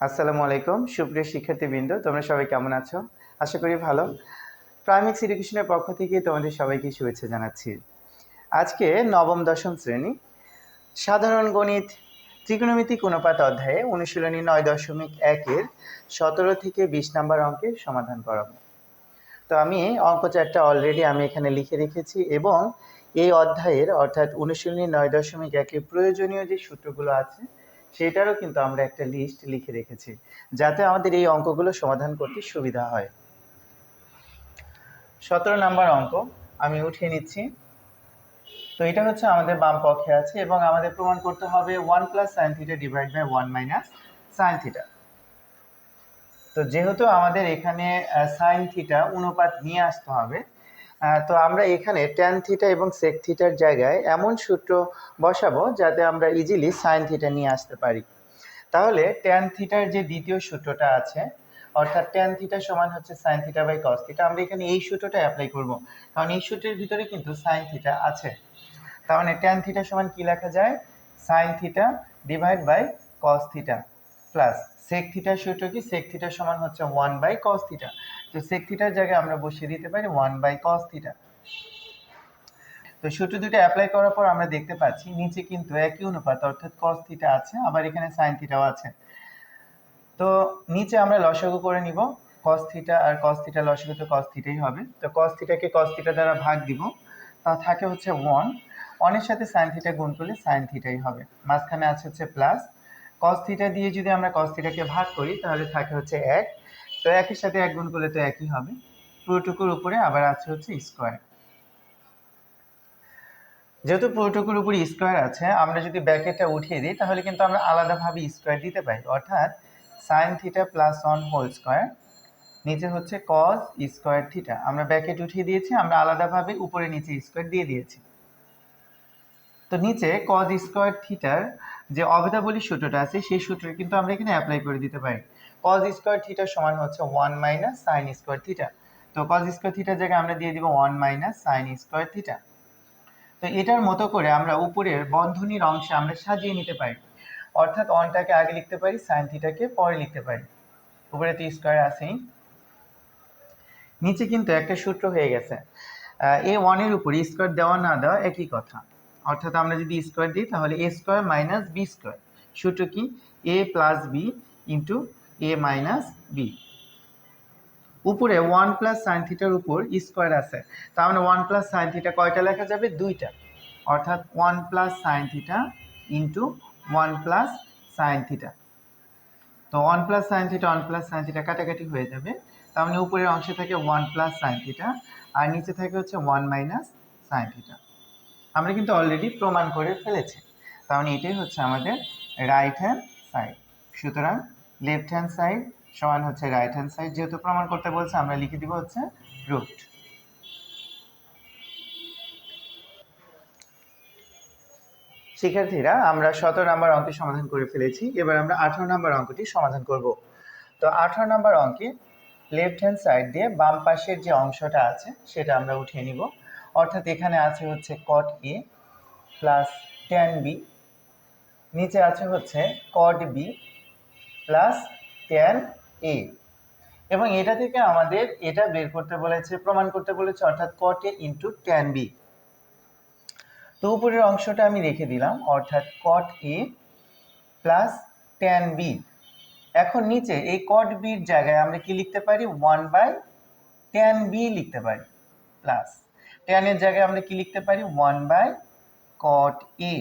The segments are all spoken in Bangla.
আসসালামু আলাইকুম, সুপ্রিয় শিক্ষার্থীবৃন্দ, তোমরা সবাই কেমন আছো? আশা করি ভালো। প্রাইমিক্স এডুকেশনের পক্ষ থেকে তোমাদের সবাইকে শুভেচ্ছা জানাচ্ছি। আজকে নবম, দশম শ্রেণি, সাধারণ গণিত, ত্রিকোণমিতিক অনুপাত অধ্যায়ে অনুশীলনী নয় দশমিক একের সতেরো থেকে বিশ নাম্বার অঙ্কের সমাধান করাবো। তো আমি অঙ্ক চারটা অলরেডি আমি এখানে লিখে রেখেছি এবং এই অধ্যায়ের অর্থাৎ অনুশীলনী নয় দশমিক একের প্রয়োজনীয় যে সূত্রগুলো আছে সেটারও কিন্তু আমরা একটা লিস্ট লিখে রেখেছি, যাতে আমাদের এই অঙ্কগুলো সমাধান করতে সুবিধা হয়। সতেরো নাম্বার অঙ্ক, আমি উঠিয়ে নিচ্ছি। তো এটা হচ্ছে আমাদের বাম পক্ষে আছে এবং আমাদের প্রমাণ করতে হবে one plus sine theta divide by one minus sine theta তো যেহেতু আমাদের এখানে সাইন থিটা অনুপাত নিয়ে আসতে হবে তো আমরা এখানে ট্যান থিটা এবং সেক থিটার জায়গায় এমন সূত্র বসাবো যাতে আমরা ইজিলি সাইন থিটা নিয়ে আসতে পারি। তাহলে ট্যান থিটার যে দ্বিতীয় সূত্রটা আছে, অর্থাৎ ট্যান থিটা সমান হচ্ছে sine theta by cos theta আমরা এখানে এই সূত্রটা অ্যাপ্লাই করব। কারণ এই সূত্রের ভিতরে কিন্তু সাইন থিটা আছে। তার মানে ট্যান থিটা সমান কি লেখা যায়? Sine theta divide by cos theta plus sec থিটার সূত্র কি? সেক থিটা সমান হচ্ছে ওয়ান বাই কস থিটা তো সেক থিটার জায়গায় আমরা বসিয়ে দিতে পারি ওয়ান বাই কস থিটা তো সূত্র দুটো অ্যাপ্লাই করার পর আমরা দেখতে পাচ্ছি, নিচে কিন্তু একই অনুপাত, অর্থাৎ কস থিটা আছে, আবার এখানে সাইন থিটাও আছে। তো নিচে আমরা লসাগু করে নিব কস থিটা আর কস থিটা লসাগু তো কস থিটাই হবে। তো কস থিটাকে কস থিটা দ্বারা ভাগ দিব, তা থাকে হচ্ছে ওয়ান ওয়ানের সাথে সাইন থিটা গুণ করলে সাইন থিটাই হবে। মাঝখানে আছে হচ্ছে প্লাস কস থিটা দিয়ে যদি আমরা কস থিটাকে ভাগ করি, তাহলে থাকে হচ্ছে এক। তো একের সাথে এক গুণ করলে তো একই হবে। পুরোটুকুর উপরে আবার আছে হচ্ছে স্কোয়ার যেহেতু পুরোটুকুর উপরে স্কোয়ার আছে, আমরা যদি ব্যাকেটটা উঠিয়ে দিই, তাহলে কিন্তু আমরা আলাদাভাবে স্কোয়ার দিতে পারি। অর্থাৎ sine theta plus one whole square নিচে হচ্ছে কজ স্কোয়ার থিটা আমরা ব্যাকেট উঠিয়ে দিয়েছি, আমরা আলাদাভাবে উপরে নিচে স্কোয়ার দিয়ে দিয়েছি। তো নিচে কজ স্কোয়ার থিটার যে অভেদাবলী সূত্রটা আছে, সেই সূত্র কিন্তু আমরা এখানে অ্যাপ্লাই করে দিতে পারি। কজ স্কোয়ার থিটা সমান হচ্ছে one minus sine square theta তো কজ স্কোয়ার থিটার জায়গায় আমরা দিয়ে দিব one minus sine square theta তো এটার মতো করে আমরা উপরের বন্ধনীর অংশে আমরা সাজিয়ে নিতে পারি। অর্থাৎ ওয়ানটাকে আগে লিখতে পারি সাইন থিটাকে পরে লিখতে পারি। উপরে তো স্কোয়ার আছেই নিচে কিন্তু একটা সূত্র হয়ে গেছে। এ ওয়ানের উপরে স্কোয়ার দেওয়া না দেওয়া একই কথা। অর্থাৎ আমরা যদি স্কোয়ার দিই তাহলে A square minus B square সূত্র কি? A plus B A minus B উপরে ওয়ান প্লাস সাইন থিটার উপর স্কোয়ার আছে। তার মানে ওয়ান প্লাস সাইন থিটা কয়টা লেখা যাবে? দুইটা। অর্থাৎ one plus sine theta into one plus sine theta তো one plus sine theta one plus sine theta কাটাকাটি হয়ে যাবে। তার মানে উপরের অংশে থাকে ওয়ান প্লাস সাইন থিটা আর নিচে থাকে হচ্ছে ওয়ান মাইনাস সাইন থিটা আমরা কিন্তু অলরেডি প্রমাণ করে ফেলেছি। তার মানে এটাই হচ্ছে আমাদের রাইট হ্যান্ড সাইড সুতরাং লেফট হ্যান্ড সাইড সমান হচ্ছে রাইট হ্যান্ড সাইড যেহেতু প্রমাণ করতে বলছে, আমরা লিখে দিব হচ্ছে রুট শিক্ষার্থীরা, আমরা সতেরো নম্বর অঙ্কের সমাধান করে ফেলেছি। এবার আমরা আঠারো নম্বর অঙ্কটি সমাধান করব। তো আঠারো নম্বর অঙ্কে লেফট হ্যান্ড সাইড দিয়ে বাম পাশের যে অংশটা আছে, সেটা আমরা উঠিয়ে নিব। অর্থাৎ এখানে আছে হচ্ছে cot A plus tan B নিচে আছে হচ্ছে cot B plus tan A এবং এটা থেকে আমাদের এটা বের করতে বলেছে, প্রমাণ করতে বলেছে অর্থাৎ cot A into tan B তো উপরের অংশটা আমি রেখে দিলাম, অর্থাৎ cot A plus tan B এখন নিচে এই কট বির জায়গায় আমরা কি লিখতে পারি? ওয়ান বাই ট্যান বি লিখতে পারি প্লাস ট্যানের জায়গায় আমরা কি লিখতে পারি? ওয়ান বাই কট এ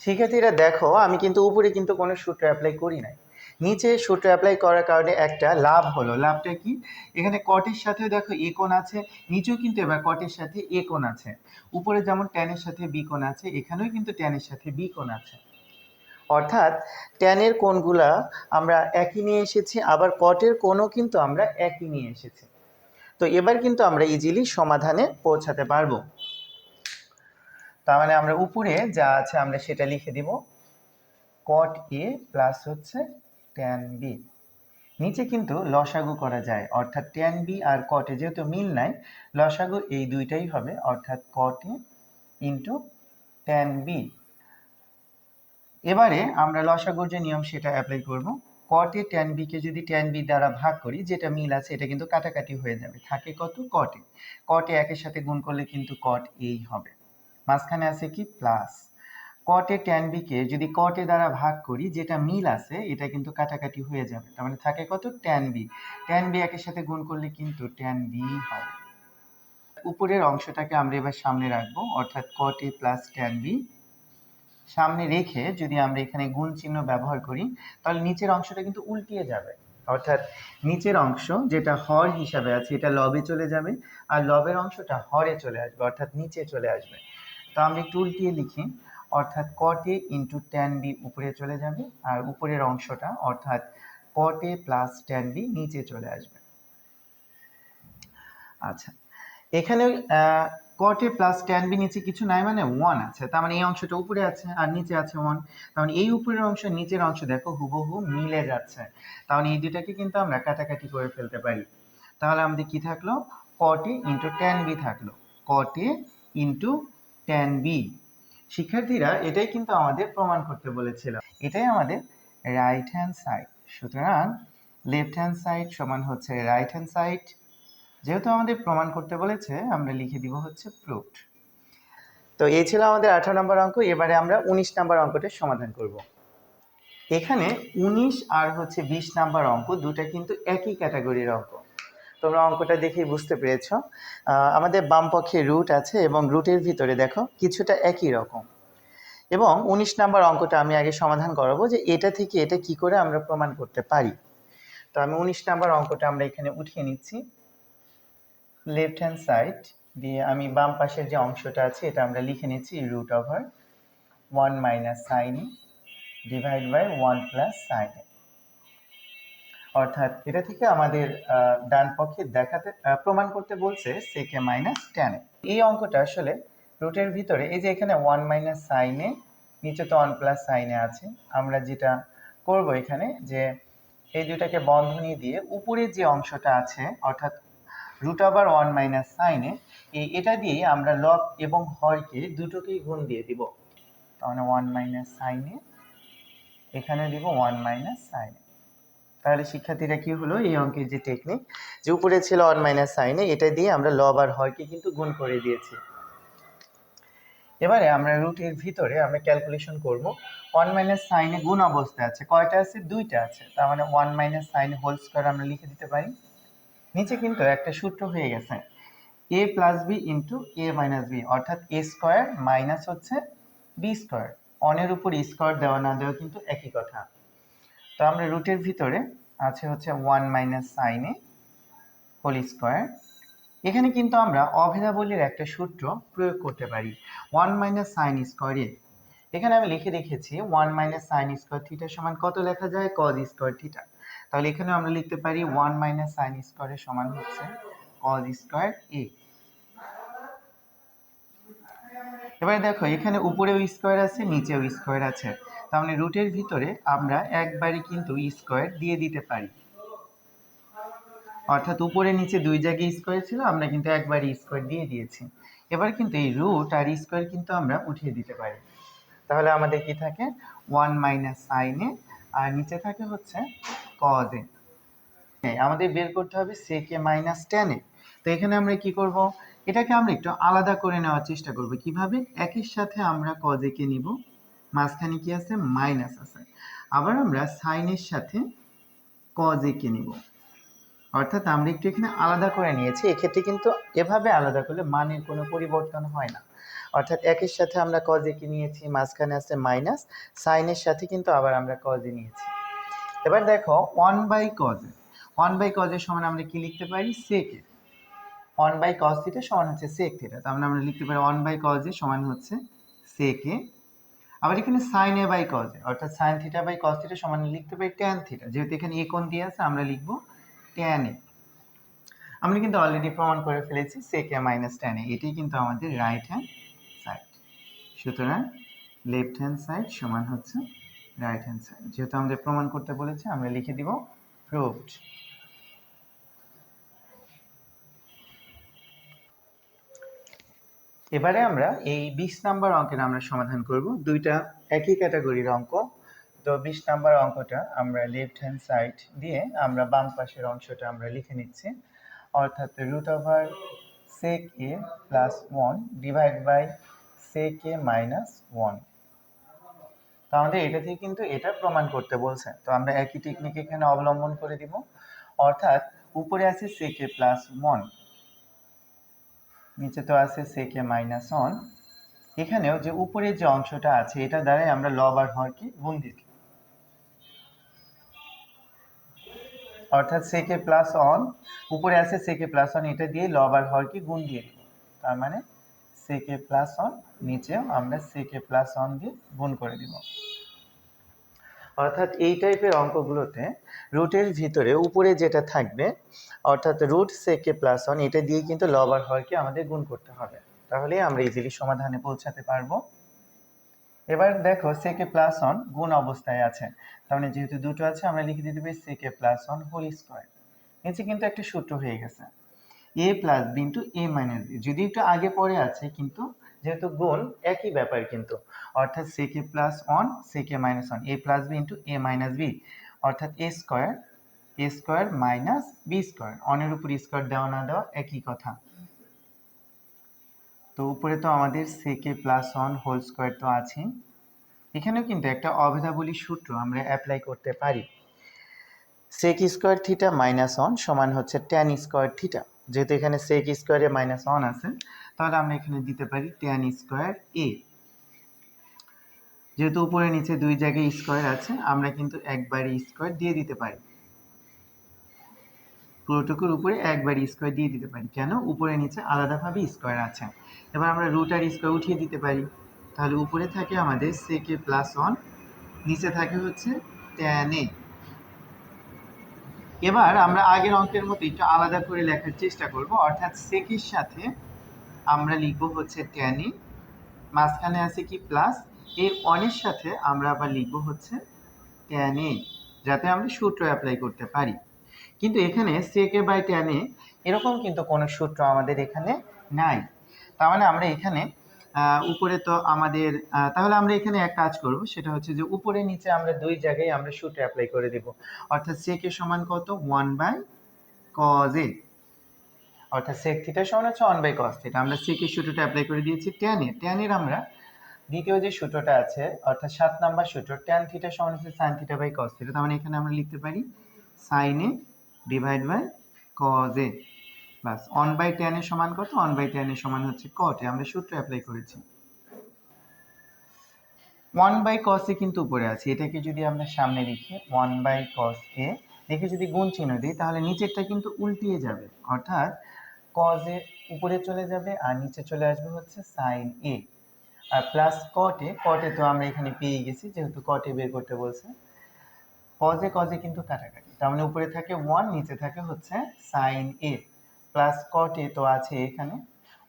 শিক্ষার্থীরা দেখো, আমি কিন্তু উপরে কিন্তু কোনো সূত্র অ্যাপ্লাই করি নাই। নিচে সূত্র অ্যাপ্লাই করার কারণে একটা লাভ হলো। লাভটা কি? এখানে কটের সাথে দেখো এ কোণ আছে, নিচেও কিন্তু এবার কটের সাথে এ কোণ আছে। উপরে যেমন ট্যানের সাথে বি কোণ আছে, এখানেও কিন্তু ট্যানের সাথে বি কোণ আছে। অর্থাৎ ট্যানের কোণগুলা আমরা একই নিয়ে এসেছি, আবার কটের কোণও কিন্তু আমরা একই নিয়ে এসেছি। তো এবার কিন্তু আমরা ইজিলি সমাধানে পৌঁছাতে পারব। তার মানে আমরা উপরে যা আছে আমরা সেটা লিখে দিব কট এ প্লাস হচ্ছে ট্যান বি নিচে কিন্তু লসাগু করা যায়, অর্থাৎ ট্যান বি আর কটে যেহেতু মিল নাই, লসাগু এই দুইটাই হবে, অর্থাৎ cot A into tan B এবারে আমরা লসাগুর যে নিয়ম সেটা অ্যাপ্লাই করব। কটে ট্যান বিকে যদি ট্যান বি দ্বারা ভাগ করি, যেটা মিল আছে, এটা কিন্তু কাটাকাটি হয়ে যাবে। থাকে কত? কটে কটে একের সাথে গুণ করলে কিন্তু কট এই হবে। মাঝখানে আছে কি? প্লাস কটে ট্যান বিকে যদি কটে দ্বারা ভাগ করি, যেটা মিল আছে, এটা কিন্তু কাটাকাটি হয়ে যাবে। তার মানে থাকে কত? ট্যান বি ট্যান বি একের সাথে গুণ করলে কিন্তু ট্যান বি হবে। উপরের অংশটাকে আমরা এবার সামনে রাখব, অর্থাৎ কট প্লাস ট্যান বি সামনে রেখে যদি আমরা এখানে গুণ চিহ্ন ব্যবহার করি, তাহলে নিচের অংশটা কিন্তু উল্টিয়ে যাবে। অর্থাৎ নিচের অংশ যেটা হর হিসাবে আছে, এটা লবে চলে যাবে, আর লবের অংশটা হরে চলে আসবে, অর্থাৎ নিচে চলে আসবে। তো আমরা একটু উল্টিয়ে লিখি, অর্থাৎ cot A into tan B উপরে চলে যাবে আর উপরের অংশটা অর্থাৎ cot A plus tan B নিচে চলে আসবে। আচ্ছা এখানে cot A plus tan B নিচে কিছু নাই মানে ওয়ান আছে, তার মানে এই অংশটা উপরে আছে আর নিচে আছে ওয়ান তার মানে এই উপরের অংশ, নিচের অংশ দেখো হুবহু মিলে যাচ্ছে। তার মানে এই দুটাকে কিন্তু আমরা কাটাকাটি করে ফেলতে পারি। তাহলে আমাদের কি থাকল? Cot A into tan B থাকল। Cot A into tan B শিক্ষার্থীরা এটাই কিন্তু আমাদের প্রমাণ করতে বলেছিল। এটাই আমাদের রাইট হ্যান্ড সাইড সুতরাং লেফট হ্যান্ড সাইড সমান হচ্ছে রাইট হ্যান্ড সাইড যেহেতু আমাদের প্রমাণ করতে বলেছে, আমরা লিখে দিব হচ্ছে প্রুফড তো এই ছিল আমাদের আঠারো নম্বর অঙ্ক। এবারে আমরা উনিশ নম্বর অঙ্কটা সমাধান করব। এখানে উনিশ আর হচ্ছে বিশ নাম্বার অঙ্ক দুটা কিন্তু একই ক্যাটাগরির অঙ্ক। তোমরা অঙ্কটা দেখেই বুঝতে পেরেছ। আমাদের বাম পক্ষে রুট আছে এবং রুটের ভিতরে দেখো কিছুটা একই রকম। এবং উনিশ নাম্বার অঙ্কটা আমি আগে সমাধান করাবো যে এটা থেকে এটা কি করে আমরা প্রমাণ করতে পারি। তো আমি উনিশ নাম্বার অঙ্কটা আমরা এখানে উঠিয়ে নিচ্ছি। লেফট হ্যান্ড সাইড দিয়ে আমি বাম পাশের যে অংশটা আছে, এটা আমরা লিখে নিচ্ছি root over one minus sine divide by one plus sine অর্থাৎ এটা থেকে আমাদের ডান পক্ষে দেখাতে প্রমাণ করতে বলছে সেকে মাইনাস টেন এই অঙ্কটা আসলে রুটের ভিতরে, এই যে এখানে ওয়ান মাইনাস সাইনে নিচে তো ওয়ান প্লাস সাইনে আছে। আমরা যেটা করব এখানে যে, এই দুটাকে বন্ধনী দিয়ে উপরে যে অংশটা আছে, অর্থাৎ রুট ওভার ওয়ান মাইনাস সাইনে এই এটা দিয়ে আমরা লব এবং হরকে দুটোকেই গুণ দিয়ে দিব। তাহলে ওয়ান মাইনাস সাইনে এখানে দিব ওয়ান মাইনাস সাইনে তাহলে শিক্ষার্থীরা কি হলো? এই অঙ্কের যে টেকনিক যে উপরে ছিল ওয়ান মাইনাস সাইনে এটা দিয়ে আমরা লব আর হরকে কিন্তু গুণ করে দিয়েছি। এবারে আমরা রুটের ভিতরে আমরা ক্যালকুলেশন করব। ওয়ান মাইনাস সাইনে গুণ অবস্থায় আছে। কয়টা আছে? দুইটা আছে। তার মানে one minus sine whole square আমরা লিখে দিতে পারি। নিচে কিন্তু একটা সূত্র হয়ে গেছে। A plus B into A minus B অর্থাৎ এ স্কোয়ার মাইনাস হচ্ছে বি স্কোয়ার অনের উপর স্কোয়ার দেওয়া না দেওয়া কিন্তু একই কথা। তো আমরা রুটের ভিতরে আছে হচ্ছে ওয়ান মাইনাস সাইনে হোল স্কোয়ার এখানে কিন্তু আমরা অভেদাবলীর একটা সূত্র প্রয়োগ করতে পারি ওয়ান মাইনাস সাইন স্কোয়ারে এখানে আমি লিখে রেখেছি one minus sine square theta সমান কত লেখা যায়? কজ স্কোয়ার থিটা তাহলে এখানে আমরা লিখতে পারি ওয়ান মাইনাস সাইন স্কোয়ারের সমান হচ্ছে কজ স্কোয়ার এ এবারে দেখো, এখানে উপরেও স্কোয়ার আছে, নিচেও স্কোয়ার আছে। মানে রুটের ভিতরে আমরা একবারে কিন্তু স্কোয়ার দিয়ে দিতে পারি। অর্থাৎ উপরে নিচে দুই জায়গায় স্কোয়ার ছিল, আমরা কিন্তু একবারই স্কোয়ার দিয়ে দিয়েছি। এবার কিন্তু এই রুট আর স্কোয়ার কিন্তু আমরা উঠিয়ে দিতে পারি। তাহলে আমাদের কি থাকে? ওয়ান মাইনাস সাইনে আর নিচে থাকে হচ্ছে কজে আমাদের বের করতে হবে সেকে মাইনাস টেনে তো এখানে আমরা কি করব? এটাকে আমরা একটু আলাদা করে নেওয়ার চেষ্টা করব। কীভাবে? একের সাথে আমরা কজেকে নিব? মাঝখানে কি আছে? মাইনাস আছে। আবার আমরা সাইনের সাথে কজেকে নিব? অর্থাৎ আমরা একটু এখানে আলাদা করে নিয়েছি। এক্ষেত্রে কিন্তু এভাবে আলাদা করলে মানের কোনো পরিবর্তন হয় না। অর্থাৎ একের সাথে আমরা কজেকে নিয়েছি? মাঝখানে আছে মাইনাস। সাইনের সাথে কিন্তু আবার আমরা কজে নিয়েছি। এবার দেখো one by cos A one by কজের সমান আমরা কি লিখতে পারি? সেকে ওয়ান বাই কজ থিটা সমান হচ্ছে সেক থিটা তার মানে আমরা লিখতে পারি ওয়ান বাই কজে সমান হচ্ছে সেকে আবার এখানে সাইন এ বাই কজে অর্থাৎ sine theta by cos theta সমান লিখতে পারি ট্যান থিটা যেহেতু এখানে এ কোণ দিয়ে আছে, আমরা লিখব ট্যান এ আমরা কিন্তু অলরেডি প্রমাণ করে ফেলেছি সেকে মাইনাস ট্যান এ এটাই কিন্তু আমাদের রাইট হ্যান্ড সাইড সুতরাং লেফট হ্যান্ড সাইড সমান হচ্ছে রাইট হ্যান্ড সাইড যেহেতু আমাদের প্রমাণ করতে বলেছে, আমরা লিখে দিব প্রুভড এবারে আমরা এই বিশ নাম্বার অঙ্কের আমরা সমাধান করব। দুইটা একই ক্যাটাগরির অঙ্ক। তো বিশ নাম্বার অঙ্কটা আমরা লেফট হ্যান্ড সাইড দিয়ে আমরা বাম পাশের অংশটা আমরা লিখে নিচ্ছি। অর্থাৎ root over sec A plus one divide by sec A minus one তো আমাদের এটা থেকে কিন্তু এটা প্রমাণ করতে বলছে। তো আমরা একই টেকনিক এখানে অবলম্বন করে দিব। অর্থাৎ উপরে আছে সেক এ প্লাস ওয়ান নিচে তো আছে সেক মাইনাস ওয়ান এখানেও যে উপরে যে অংশটা আছে, এটা দ্বারাই আমরা লব আর হরকে গুণ দিই। অর্থাৎ সেকে প্লাস অন উপরে আছে সেকে প্লাস অন এটা দিয়ে লব আর হরকে গুণ দিয়ে দিব তার মানে সেকে প্লাস অন নিচেও আমরা সেকে প্লাস অন দিয়ে গুণ করে দিব। অর্থাৎ এই টাইপের অঙ্কগুলোতে রুটের ভিতরে উপরে যেটা থাকবে, অর্থাৎ রুট সেকে প্লাস অন এটা দিয়ে কিন্তু লব আর হরকে আমাদের গুণ করতে হবে। তাহলে আমরা ইজিলি সমাধানে পৌঁছাতে পারব। এবার দেখো সেকে প্লাস অন গুণ অবস্থায় আছে। তার মানে যেহেতু দুটো আছে, আমরা লিখে দিতে পারি সেকে প্লাস অন হোল স্কোয়ার নিচে কিন্তু একটা সূত্র হয়ে গেছে। A plus B into A minus B যদি একটু আগে পরে আছে, কিন্তু যেহেতু গুণ, একই ব্যাপার কিন্তু। অর্থাৎ sec A plus one sec A minus one A plus B into A minus B অর্থাৎ A square A square minus B square অনের উপর স্কোয়ার দেওয়া না দেওয়া একই কথা। তো উপরে তো আমাদের সেকে প্লাস ওয়ান হোল স্কোয়ার তো আছে এখানেও কিন্তু একটা অভেদাবলী সূত্র আমরা অ্যাপ্লাই করতে পারি। Sec square theta minus one সমান হচ্ছে ট্যান স্কোয়ার থিটা যেহেতু এখানে সেক স্কোয়ারে মাইনাস ওয়ান আছে, তাহলে আমরা এখানে দিতে পারি ট্যান স্কোয়ার এ যেহেতু উপরে নিচে দুই জায়গায় স্কোয়ার আছে, আমরা কিন্তু একবারই স্কোয়ার দিয়ে দিতে পারি। পুরোটুকুর উপরে একবারই স্কোয়ার দিয়ে দিতে পারি। কেন? উপরে নিচে আলাদাভাবে স্কোয়ার আছে। এবার আমরা রুট আর স্কোয়ার উঠিয়ে দিতে পারি। তাহলে উপরে থাকে আমাদের সেকে প্লাস ওয়ান নিচে থাকে হচ্ছে ট্যান এ এবার আমরা আগের অঙ্কের মতো একটু আলাদা করে লেখার চেষ্টা করব। অর্থাৎ সেকের সাথে আমরা লিখব হচ্ছে ট্যান এ মাঝখানে আছে কি? প্লাস এই অনের সাথে আমরা আবার লিখব হচ্ছে ট্যান এ যাতে আমরা সূত্র অ্যাপ্লাই করতে পারি। কিন্তু এখানে সেকে বাই ট্যানে এরকম কিন্তু কোনো সূত্র আমাদের এখানে নাই। তার মানে আমরা এখানে উপরে তো আমাদের তাহলে আমরা এখানে এক কাজ করব, সেটা হচ্ছে যে উপরে নিচে আমরা দুই জায়গায় আমরা সূত্র অ্যাপ্লাই করে দিব। অর্থাৎ সেকে সমান কত? ওয়ান বাই কজ এ অর্থাৎ সেক থিটা সমান হচ্ছে ওয়ান বাই কজ থিটা আমরা সেকে সূত্রটা অ্যাপ্লাই করে দিয়েছি ট্যানে ট্যানের আমরা দ্বিতীয় যে সূত্রটা আছে, অর্থাৎ সাত নাম্বার সূত্র ট্যান থিটা সমান হচ্ছে sine theta by cos theta তার মানে এখানে আমরা লিখতে পারি sine A divide by cos A bus on by ten এর সমান কত? অন বাই টেন এর সমান হচ্ছে কট আমরা সূত্র অ্যাপ্লাই করেছি। ওয়ান বাই কস এ কিন্তু উপরে আছে, এটাকে যদি আমরা সামনে লিখি ওয়ান বাই কস এ দেখে যদি গুণ চিহ্ন দিই, তাহলে নিচেরটা কিন্তু উল্টিয়ে যাবে, অর্থাৎ কজ এ উপরে চলে যাবে আর নিচে চলে আসবে হচ্ছে সাইন এ প্লাস কটে কটে তো আমরা এখানে পেয়ে গেছি, যেহেতু কটে বের করতে বলছে। কজে কজে কিন্তু কাটাকাটি। তার মানে উপরে থাকে ওয়ান নিচে থাকে হচ্ছে সাইন এ প্লাস কট তো আছে এখানে।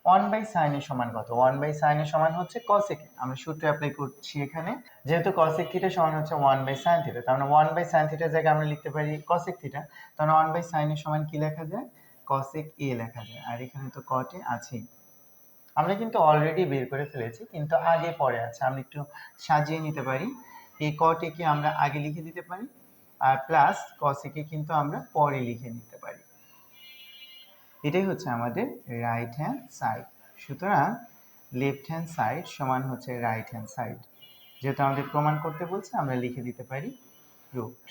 ওয়ান বাই সাইনের সমান কত? ওয়ান বাই সাইনের সমান হচ্ছে কসেক আমরা সূত্র অ্যাপ্লাই করছি এখানে। যেহেতু কসেক থিটা সমান হচ্ছে ওয়ান বাই সাইন থিটা তার মানে ওয়ান বাই সাইন থিটার জায়গায় আমরা লিখতে পারি কসেক থিটা তাহলে ওয়ান বাই সাইনের সমান কি লেখা যায়? কসেক এ লেখা যায়। আর এখানে তো কটে আছেই। আমরা কিন্তু অলরেডি বের করে ফেলেছি, কিন্তু আগে পরে আছে। আমরা একটু সাজিয়ে নিতে পারি। এই কটেকে আমরা আগে লিখে দিতে পারি? আর প্লাস কসেকে কিন্তু আমরা পরে লিখে নিতে পারি। এটাই হচ্ছে আমাদের রাইট হ্যান্ড সাইড সুতরাং লেফট হ্যান্ড সাইড সমান হচ্ছে রাইট হ্যান্ড সাইড যেহেতু আমাদের প্রমাণ করতে বলছে, আমরা লিখে দিতে পারি রুট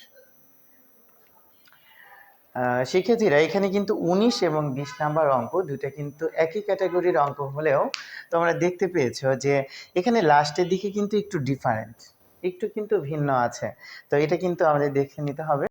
শিক্ষার্থীরা এখানে কিন্তু উনিশ এবং বিশ নাম্বার অঙ্ক দুটা কিন্তু একই ক্যাটাগরির অঙ্ক হলেও তোমরা দেখতে পেয়েছ যে এখানে লাস্টের দিকে কিন্তু একটু ডিফারেন্ট একটু কিন্তু ভিন্ন আছে। তো এটা কিন্তু আমাদের দেখে নিতে হবে।